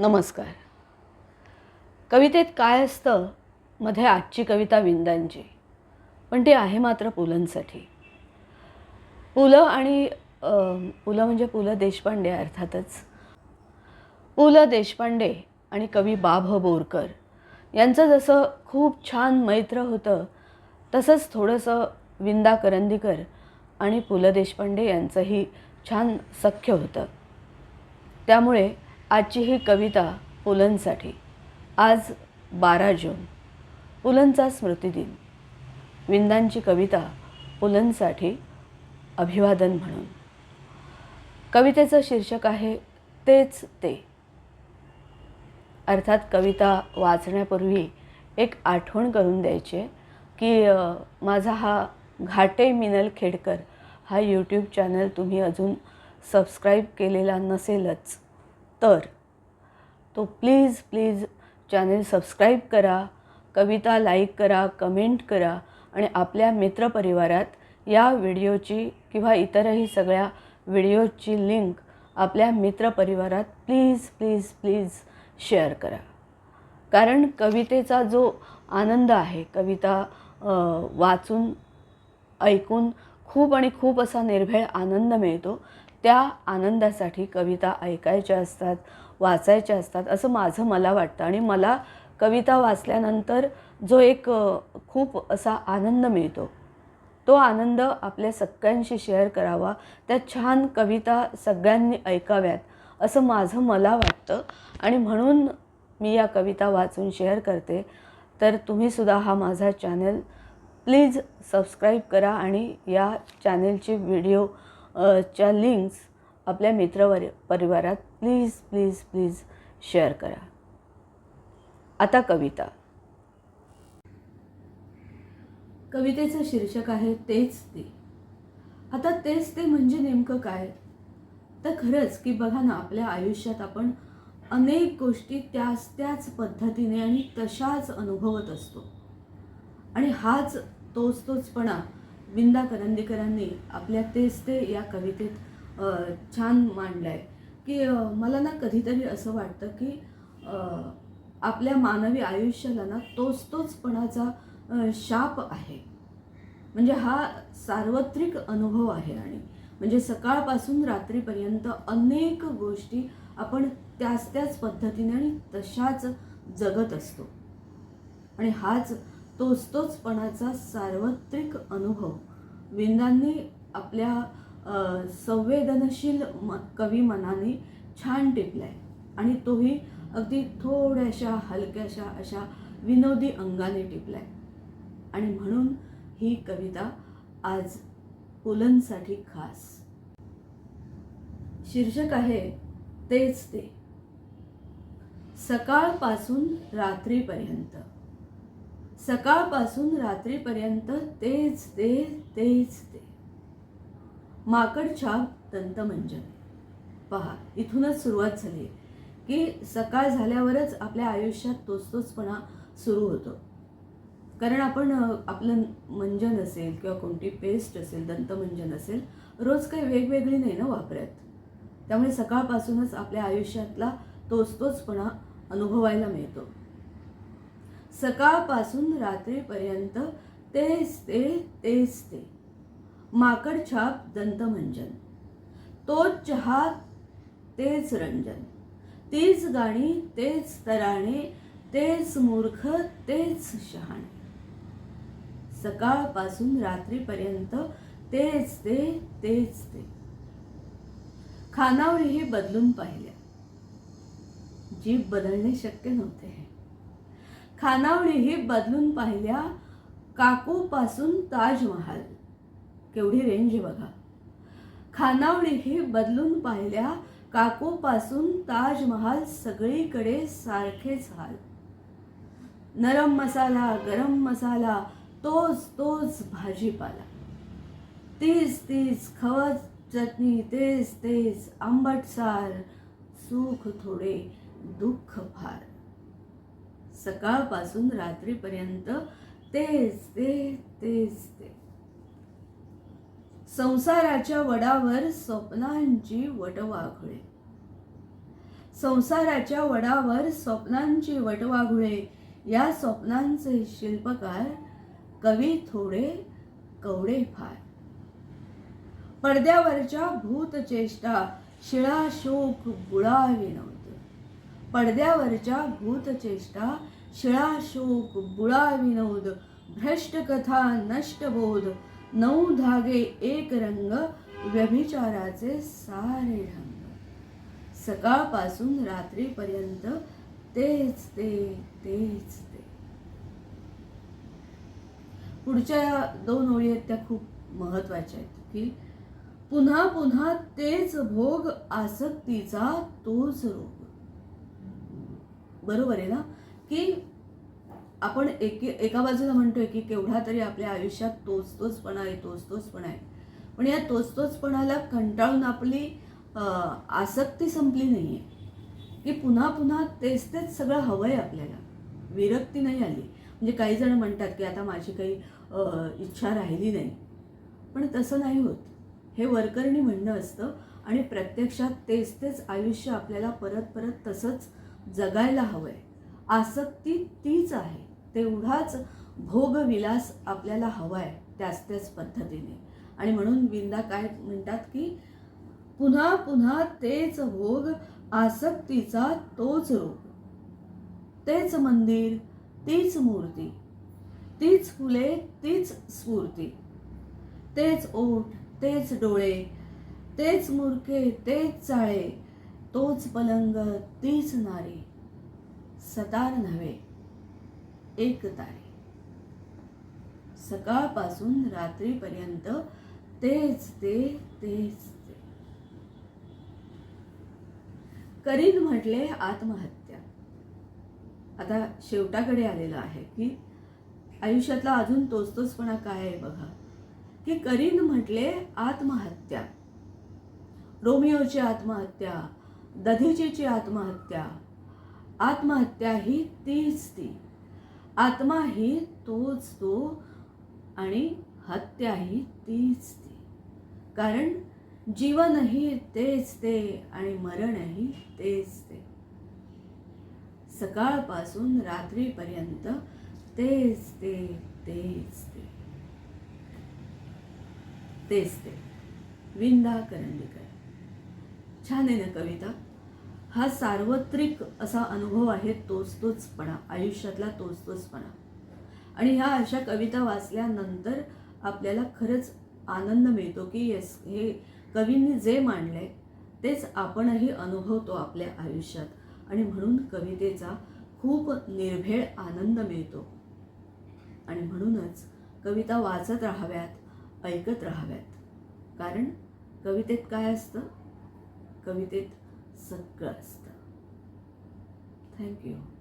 नमस्कार. कवितेत काय असतं? मध्ये आजची कविता विंदांची. पण ती आहे मात्र पुलंसाठी. पु ल आणि पुलं पु ल म्हणजे पु ल देशपांडे अर्थातच. पु ल देशपांडे आणि कवी बाभ बोरकर यांचं जसं खूप छान मैत्र होतं तसंच थोडंसं विंदा करंदीकर आणि पु ल देशपांडे यांचंही छान सख्य होतं. त्यामुळे आजची ही कविता पुलंसाठी. आज बारा जून. पुलंचा स्मृतिदिन विंदांची कविता पुलंसाठी अभिवादन म्हणून. कवितेचं शीर्षक आहे तेच ते. अर्थात कविता वाचण्यापूर्वी एक आठवण करून द्यायची की माझा हा घाटे मिनल खेडकर हा यूट्यूब चॅनल तुम्ही अजून सबस्क्राईब केलेला नसेलच. तर तो प्लीज प्लीज चॅनेल सबस्क्राईब करा कविता लाईक करा कमेंट करा आणि आपल्या मित्रपरिवारात या व्हिडिओची किंवा इतरही सगळ्या व्हिडिओची लिंक आपल्या मित्रपरिवारात प्लीज प्लीज प्लीज शेअर करा. कारण कवितेचा जो आनंद आहे कविता वाचून ऐकून खूप आणि खूप असा निर्भेळ आनंद मिळतो त्या आनंदासाठी कविता ऐकायच्या असतात वाचायच्या असतात असं माझं मला वाटतं. आणि मला कविता वाचल्यानंतर जो एक खूप असा आनंद मिळतो. तो आनंद आपल्या सगळ्यांशी शेअर करावा त्या छान कविता सगळ्यांनी ऐकाव्यात असं माझं मला वाटतं. आणि म्हणून मी या कविता वाचून शेअर करते. तर तुम्हीसुद्धा हा माझा चॅनल प्लीज सबस्क्राईब करा आणि या चॅनेलची व्हिडिओ च्या लिंक्स आपल्या मित्रवर परिवारात प्लीज प्लीज प्लीज शेअर करा. आता कविता. कवितेचं शीर्षक आहे तेच ते. आता तेच ते म्हणजे नेमकं काय? तर खरंच की बघा ना आपल्या आयुष्यात आपण अनेक गोष्टी त्याच त्याच पद्धतीने आणि तशाच अनुभवत असतो. आणि हाच तोच तोचपणा विंदा करंदीकरांनी आपल्या तेच ते या कवितेत छान मांडलं आहे की मला ना कधीतरी असं वाटतं की आपल्या मानवी आयुष्याला ना तोच तोचपणाचा शाप आहे. म्हणजे हा सार्वत्रिक अनुभव आहे आणि म्हणजे सकाळपासून रात्रीपर्यंत अनेक गोष्टी आपण त्याच त्याच पद्धतीने आणि तशाच जगत असतो. आणि हाच तोच तोचपणाचा सार्वत्रिक अनुभव. विंदांनी आपल्या संवेदनशील म कवी मनाने छान टिपलाय. आणि तोही अगदी थोड्याशा हलक्याशा अशा विनोदी अंगाने टिपलाय. आणि म्हणून ही कविता आज पुलंसाठी खास. शीर्षक आहे तेच ते. सकाळपासून रात्रीपर्यंत. सकाळपासून रात्रीपर्यंत तेच ते तेच ते माकड छाप दंतमंजन पहा इथूनच सुरुवात झाली की सकाळ झाल्यावरच आपल्या आयुष्यात तोच तोचपणा सुरू होतो. कारण आपण आपलं मंजन असेल किंवा कोणती पेस्ट असेल दंतमंजन असेल रोज काही वेगवेगळी नाही ना वापरत. त्यामुळे सकाळपासूनच आपल्या आयुष्यातला तोच तोचपणा अनुभवायला मिळतो. सकाळपासून रात्रीपर्यंत तेच ते तेच ते माकड छाप दंतमंजन तोच चहा तेच रंजन. तीच गाणी तेच तराणे तेच मूर्ख तेच शहाण. सकाळपासून रात्रीपर्यंत तेच ते तेच ते खानावळीही बदलून पाहिल्या. जीभ बदलणे शक्य नव्हते खानावळीही बदलून पाहिल्या काकूपासून ताजमहाल. केवढी रेंज आहे बघा. खानावळीही बदलून पाहिल्या काकूपासून ताजमहाल सगळीकडे सारखेच हाल. नरम मसाला गरम मसाला तोच तोच भाजीपाला. तीच तीच खवत चटणी तेच तेच आंबटसार सुख थोडे दुःख फार. सकाळपासून रात्रीपर्यंत तेच ते तेच ते संसाराच्या वडावर स्वप्नांची वटवाघुळे. संसाराच्या वडावर स्वप्नांची वटवाघुळे. या स्वप्नांचे शिल्पकार कवी थोडे कवडे फार पडद्यावरच्या भूतचेष्टा शिळा शोक बुळा नव्हतं पडद्यावरच्या भूतचेष्टा शिळाशोक बुळाविनोद भ्रष्ट कथा नष्ट बोध नऊ धागे एक रंग व्यभिचाराचे सारे ढंग सकाळपासून रात्रीपर्यंत तेच ते तेच ते. पुढच्या दोन ओळी आहेत त्या खूप महत्त्वाच्या आहेत की पुन्हा पुन्हा तेच भोग आसक्तीचा तोच रोग बरोबर आहे ना? की आपण एक एका बाजूला म्हणतोय की केवढा तरी आपल्या आयुष्यात तोच तोचपणा आहे तोच तोचपणा आहे. पण या तोच तोचपणाला कंटाळून आपली आसक्ती संपली नाही आहे की पुन्हा पुन्हा तेच तेच सगळं हवं आहे आपल्याला. विरक्ती नाही आली. म्हणजे काही जण म्हणतात की आता माझी काही इच्छा राहिली नाही. पण तसं नाही होत. हे वरकरणी म्हणणं असतं आणि प्रत्यक्षात तेच तेच आयुष्य आपल्याला परत परत तसंच जगायला हवं आहे आसक्ती तीच आहे. तेवढाच भोगविलास आपल्याला हवा आहे त्याच त्याच पद्धतीने. आणि म्हणून विंदा काय म्हणतात की पुन्हा पुन्हा तेच भोग आसक्तीचा तोच रूप. तेच मंदिर तीच मूर्ती तीच फुले तीच स्फूर्ती. तेच ओठ तेच डोळे तेच मुरके तेच चाळे तोच पलंग तीच नारी सतार नव्हे एक तारे. सकाळपासून रात्रीपर्यंत तेच ते तेच ते. करीन म्हटले आत्महत्या. आता शेवटाकडे आलेलं आहे की आयुष्यातला अजून तोच तोचपणा काय आहे बघा. की करीन म्हटले आत्महत्या. रोमिओची आत्महत्या दधीचीची आत्महत्या. आत्महत्या ही तीच ती. आत्मा ही तोच तो आणि हत्या ही तीच ती. कारण जीवनही तेच ते आणि मरणही तेच ते. सकाळपासून रात्रीपर्यंत तेच ते तेच ते. तेच ते. विंदा करंदीकर. छान आहे ना कविता. हा सार्वत्रिक असा अनुभव आहे तोच तोचपणा आयुष्यातला तोच तोचपणा आणि ह्या अशा कविता वाचल्यानंतर आपल्याला खरंच आनंद मिळतो की येस हे कवींनी जे मांडलंय तेच आपणही अनुभवतो आपल्या आयुष्यात. आणि म्हणून कवितेचा खूप निर्भेळ आनंद मिळतो. आणि म्हणूनच कविता वाचत राहाव्यात ऐकत राहाव्यात. कारण कवितेत काय असतं? कवितेत सगळं असतं. थँक्यू